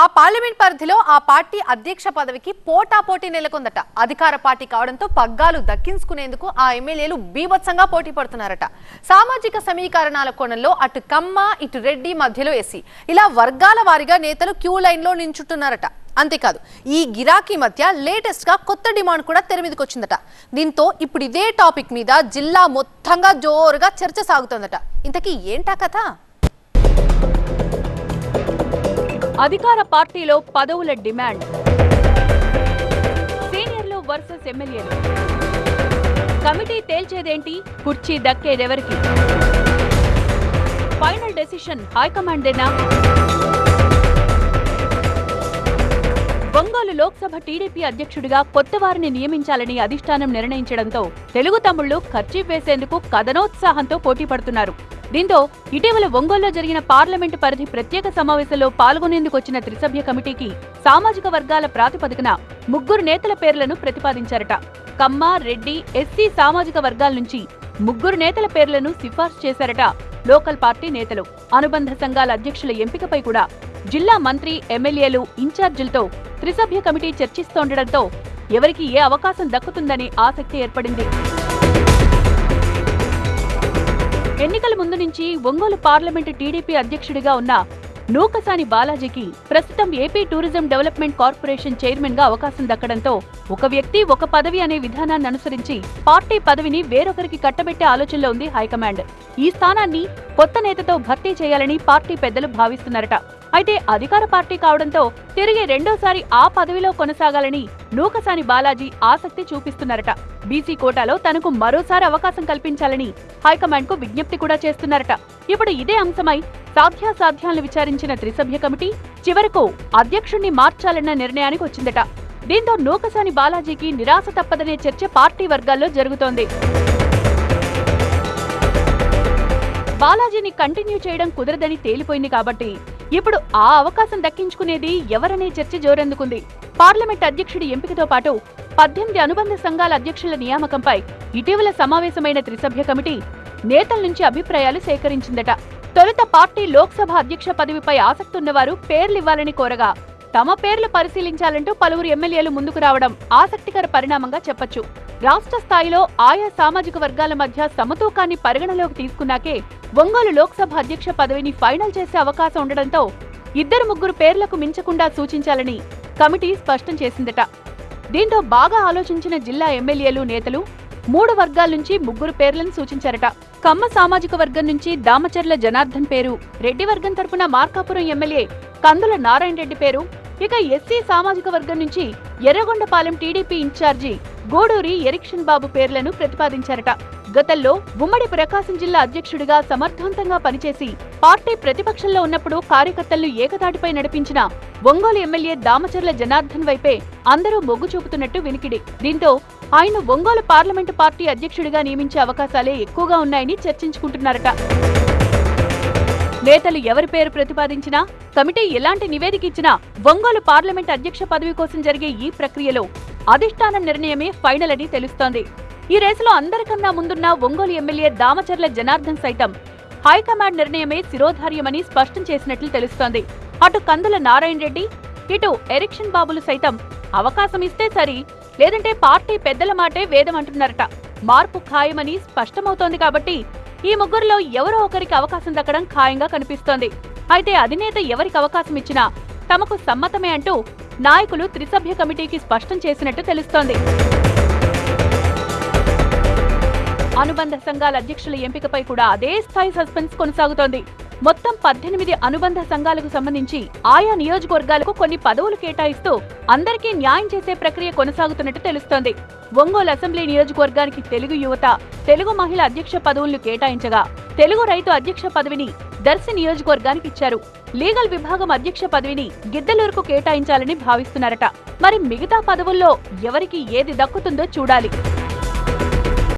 ఆ పార్లమెంట్ పరిధిలో ఆ పార్టీ అధ్యక్ష పదవికి పోటాపోటీ నెలకొందట. అధికార పార్టీ కావడంతో పగ్గాలు దక్కించుకునేందుకు ఆ ఎమ్మెల్యేలు బీభత్సంగా పోటీ పడుతున్నారట. సామాజిక సమీకరణాల కోణంలో అటు కమ్మ ఇటు రెడ్డి మధ్యలో ఎస్సీ. ఇలా వర్గాల వారిగా నేతలు క్యూ లైన్లో నించుంటున్నారట. అంతేకాదు ఈ గిరాకీ మధ్య లేటెస్ట్గా కొత్త డిమాండ్ కూడా తెర మీదకి వచ్చిందట. దీంతో ఇప్పుడు ఇదే టాపిక్ మీద జిల్లా మొత్తంగా జోరుగా చర్చ సాగుతోందట. ఇంతకీ ఏంటా కథ? అధికార పార్టీలో పదవుల డిమాండ్. సీనియర్లు వర్సెస్ ఎమ్మెల్యేలు. కమిటీ తేల్చేదేంటి? కుర్చీ దక్కేదెవరికి? ఫైనల్ డెసిషన్ హైకమాండేనా? ఒంగోలు లోక్సభ టీడీపీ అధ్యక్షుడిగా కొత్త వారిని నియమించాలని అధిష్టానం నిర్ణయించడంతో తెలుగు తమ్ముళ్ళు ఖర్చీ వేసేందుకు కథనోత్సాహంతో పోటీ పడుతున్నారు దీంతో ఇటీవల ఒంగోలులో జరిగిన పార్లమెంటు పరిధి ప్రత్యేక సమావేశంలో పాల్గొనేందుకు వచ్చిన త్రిసభ్య కమిటీకి సామాజిక వర్గాల ప్రాతిపదికన ముగ్గురు నేతల పేర్లను ప్రతిపాదించారట. కమ్మ రెడ్డి ఎస్సీ సామాజిక వర్గాల నుంచి ముగ్గురు నేతల పేర్లను సిఫార్సు చేశారట లోకల్ పార్టీ నేతలు. అనుబంధ సంఘాల అధ్యక్షుల ఎంపికపై కూడా జిల్లా మంత్రి ఎమ్మెల్యేలు ఇన్ఛార్జీలతో త్రిసభ్య కమిటీ చర్చిస్తోండటంతో ఎవరికి ఏ అవకాశం దక్కుతుందనే ఆసక్తి ఏర్పడింది. ఎన్నికల ముందు నుంచి ఒంగోలు పార్లమెంటు టీడీపీ అధ్యక్షుడిగా ఉన్న నూకసాని బాలాజీకి ప్రస్తుతం ఏపీ టూరిజం డెవలప్మెంట్ కార్పొరేషన్ చైర్మన్గా అవకాశం దక్కడంతో ఒక వ్యక్తి ఒక పదవి అనే విధానాన్ని అనుసరించి పార్టీ పదవిని వేరొకరికి కట్టబెట్టే ఆలోచనలో ఉంది హైకమాండ్. ఈ స్థానాన్ని కొత్త నేతతో భర్తీ చేయాలని పార్టీ పెద్దలు భావిస్తున్నారట. అయితే అధికార పార్టీ కావడంతో తిరిగి రెండోసారి ఆ పదవిలో కొనసాగాలని నూకసాని బాలాజీ ఆసక్తి చూపిస్తున్నారట. బీసీ కోటాలో తనకు మరోసారి అవకాశం కల్పించాలని హైకమాండ్కు విజ్ఞప్తి కూడా చేస్తున్నారట. ఇప్పుడు ఇదే అంశమై సాధ్యాసాధ్యాలను విచారించిన త్రిసభ్య కమిటీ చివరకు అధ్యక్షుణ్ణి మార్చాలన్న నిర్ణయానికి వచ్చిందట. దీంతో నూకసాని బాలాజీకి నిరాశ తప్పదనే చర్చ పార్టీ వర్గాల్లో జరుగుతోంది. బాలాజీని కంటిన్యూ చేయడం కుదరదని తేలిపోయింది కాబట్టి ఇప్పుడు ఆ అవకాశం దక్కించుకునేది ఎవరనే చర్చ జోరెందుకుంది. పార్లమెంట్ అధ్యక్షుడి ఎంపికతో పాటు పద్దెనిమిది అనుబంధ సంఘాల అధ్యక్షుల నియామకంపై ఇటీవల సమావేశమైన త్రిసభ్య కమిటీ నేతల నుంచి అభిప్రాయాలు సేకరించిందట. తొలుత పార్టీ లోక్సభ అధ్యక్ష పదవిపై ఆసక్తున్నవారు పేర్లివ్వాలని కోరగా తమ పేర్లు పరిశీలించాలంటూ పలువురు ఎమ్మెల్యేలు ముందుకు రావడం ఆసక్తికర పరిణామంగా చెప్పొచ్చు. రాష్ట్ర స్థాయిలో ఆయా సామాజిక వర్గాల మధ్య సమతూకాన్ని పరిగణలోకి తీసుకున్నాకే ఒంగోలు లోక్సభ అధ్యక్ష పదవిని ఫైనల్ చేసే అవకాశం ఉండడంతో ఇద్దరు ముగ్గురు పేర్లకు మించకుండా సూచించాలని కమిటీ స్పష్టం చేసిందట. దీంతో బాగా ఆలోచించిన జిల్లా ఎమ్మెల్యేలు నేతలు మూడు వర్గాల నుంచి ముగ్గురు పేర్లను సూచించారట. కమ్మ సామాజిక వర్గం నుంచి దామచర్ల జనార్దన్ పేరు రెడ్డి వర్గం తరపున మార్కాపురం ఎమ్మెల్యే కందుల నారాయణ రెడ్డి పేరు ఇక ఎస్సీ సామాజిక వర్గం నుంచి ఎర్రగొండపాలెం టీడీపీ ఇన్ఛార్జి గూడూరి ఎరిక్షన్ బాబు పేర్లను ప్రతిపాదించారట. గతంలో ఉమ్మడి ప్రకాశం జిల్లా అధ్యక్షుడిగా సమర్థవంతంగా పనిచేసి పార్టీ ప్రతిపక్షంలో ఉన్నప్పుడు కార్యకర్తలను ఏకతాటిపై నడిపించిన ఒంగోలు ఎమ్మెల్యే దామచర్ల జనార్దన్ వైపే అందరూ మొగ్గు చూపుతున్నట్టు వినికిడి. దీంతో ఆయన ఒంగోలు పార్లమెంటు పార్టీ అధ్యక్షుడిగా నియమించే అవకాశాలే ఎక్కువగా ఉన్నాయని చర్చించుకుంటున్నారట. నేతలు ఎవరి పేరు ప్రతిపాదించినా కమిటీ ఎలాంటి నివేదిక ఇచ్చినా ఒంగోలు పార్లమెంట్ అధ్యక్ష పదవి కోసం జరిగే ఈ ప్రక్రియలో అధిష్టానం నిర్ణయమే ఫైనల్ అని తెలుస్తోంది. ఈ రేసులో అందరికన్నా ముందున్న ఒంగోలు ఎమ్మెల్యే దామచర్ల జనార్దన్ సైతం హైకమాండ్ నిర్ణయమే శిరోధార్యమని స్పష్టం చేసినట్లు తెలుస్తోంది. అటు కందుల నారాయణ రెడ్డి ఇటు ఎరిక్షన్ బాబులు సైతం అవకాశం ఇస్తే సరి లేదంటే పార్టీ పెద్దల మాటే వేదం అంటున్నారట మార్పు ఖాయమని స్పష్టమవుతోంది కాబట్టి ఈ ముగ్గురులో ఎవరో ఒకరికి అవకాశం దక్కడం ఖాయంగా కనిపిస్తోంది. అయితే అధినేత ఎవరికి అవకాశం ఇచ్చినా తమకు సమ్మతమే అంటూ నాయకులు త్రిసభ్య కమిటీకి స్పష్టం చేసినట్టు తెలుస్తోంది. అనుబంధ సంఘాల అధ్యక్షుల ఎంపికపై కూడా అదే స్థాయి సస్పెన్స్ కొనసాగుతోంది. మొత్తం పద్దెనిమిది అనుబంధ సంఘాలకు సంబంధించి ఆయా నియోజకవర్గాలకు కొన్ని పదవులు కేటాయిస్తూ అందరికీ న్యాయం చేసే ప్రక్రియ కొనసాగుతున్నట్టు తెలుస్తోంది. ఒంగోలు అసెంబ్లీ నియోజకవర్గానికి తెలుగు యువత తెలుగు మహిళ అధ్యక్ష పదవులను కేటాయించగా తెలుగు రైతు అధ్యక్ష పదవిని దర్శి నియోజకవర్గానికి ఇచ్చారు. లీగల్ విభాగం అధ్యక్ష పదవిని గిద్దలూరుకు కేటాయించాలని భావిస్తున్నారట. మరి మిగతా పదవుల్లో ఎవరికి ఏది దక్కుతుందో చూడాలి.